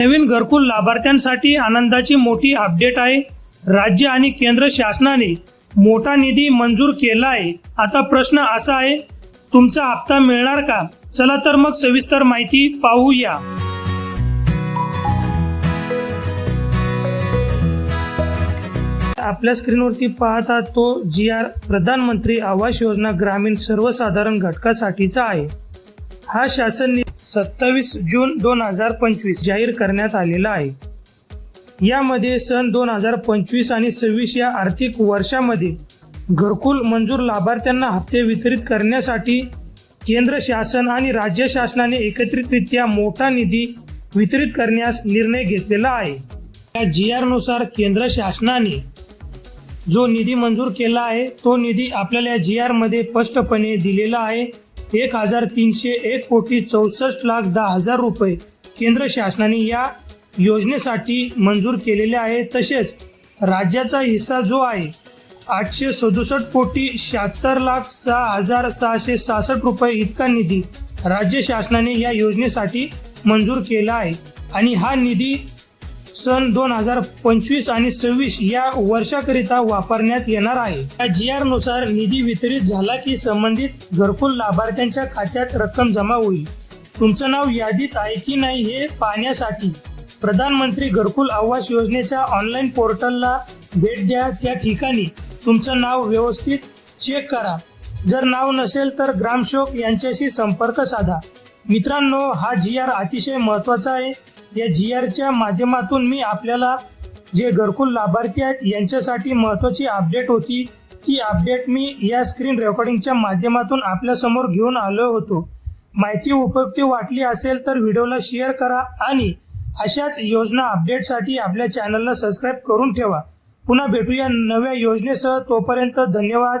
नवीन घरकुल लाभार्थ्यांसाठी आनंदाची मोठी अपडेट आहे. राज्य आणि केंद्र शासनाने मोठा निधी मंजूर केला आहे. आता प्रश्न असा आहे तुमचा हप्ता मिळणार का? चला तर मग सविस्तर माहिती पाहूया. आपल्या स्क्रीनवरती पाहता तो जी आर प्रधानमंत्री आवास योजना ग्रामीण सर्वसाधारण घटकासाठीचा आहे. हा शासन सत्तावीस जून दोन हजार पंचवीस जाहीर करण्यात आलेला आहे. यामध्ये सन दोन हजार पंचवीस आणि सव्वीस या आर्थिक वर्षामध्ये घरकुल मंजूर लाभार्थ्यांना हप्ते वितरित करण्यासाठी केंद्र शासन आणि राज्य शासनाने एकत्रितरित्या मोठा निधी वितरित करण्यास निर्णय घेतलेला आहे. या जी आरनुसार केंद्र शासनाने जो निधी मंजूर केला आहे तो निधी आपल्याला या जी आरमध्ये स्पष्टपणे दिलेला आहे. एक हजार तीनशे एक कोटी चौसष्ट लाख दहा हजार रुपये केंद्र शासनाने या योजनेसाठी मंजूर केलेले आहे. तसेच राज्याचा हिस्सा जो आहे आठशे सदुसष्ट कोटी शहात्तर लाख सहा हजार सहाशे सहासष्ट रुपये इतका निधी राज्य शासनाने या योजनेसाठी मंजूर केला आहे. आणि हा निधी सन दोन हजार पंचवीस आणि सव्वीस या वर्षाकरिता वापरण्यात येणार आहे. या जी आरनुसार निधी वितरित झाला की संबंधित घरकुल लाभार्थ्यांच्या खात्यात रक्कम जमा होईल. तुमचं नाव यादीत आहे की नाही हे पाहण्यासाठी प्रधानमंत्री घरकुल आवास योजनेच्या ऑनलाईन पोर्टलला भेट द्या. त्या ठिकाणी तुमचं नाव व्यवस्थित चेक करा. जर नाव नसेल तर ग्रामसेवक यांच्याशी संपर्क साधा. मित्रांनो हा जी आर अतिशय महत्त्वाचा आहे. या जी आरच्या माध्यमातून मी आपल्याला जे घरकुल लाभार्थी आहेत यांच्यासाठी महत्वाची अपडेट होती. ती अपडेट मी या स्क्रीन रेकॉर्डिंगच्या माध्यमातून आपल्यासमोर घेऊन आलो होतो. माहिती उपयुक्ती वाटली असेल तर व्हिडिओला शेअर करा आणि अशाच योजना अपडेटसाठी आपल्या चॅनलला सबस्क्राईब करून ठेवा. पुन्हा भेटूया नव्या योजनेसह. तोपर्यंत धन्यवाद.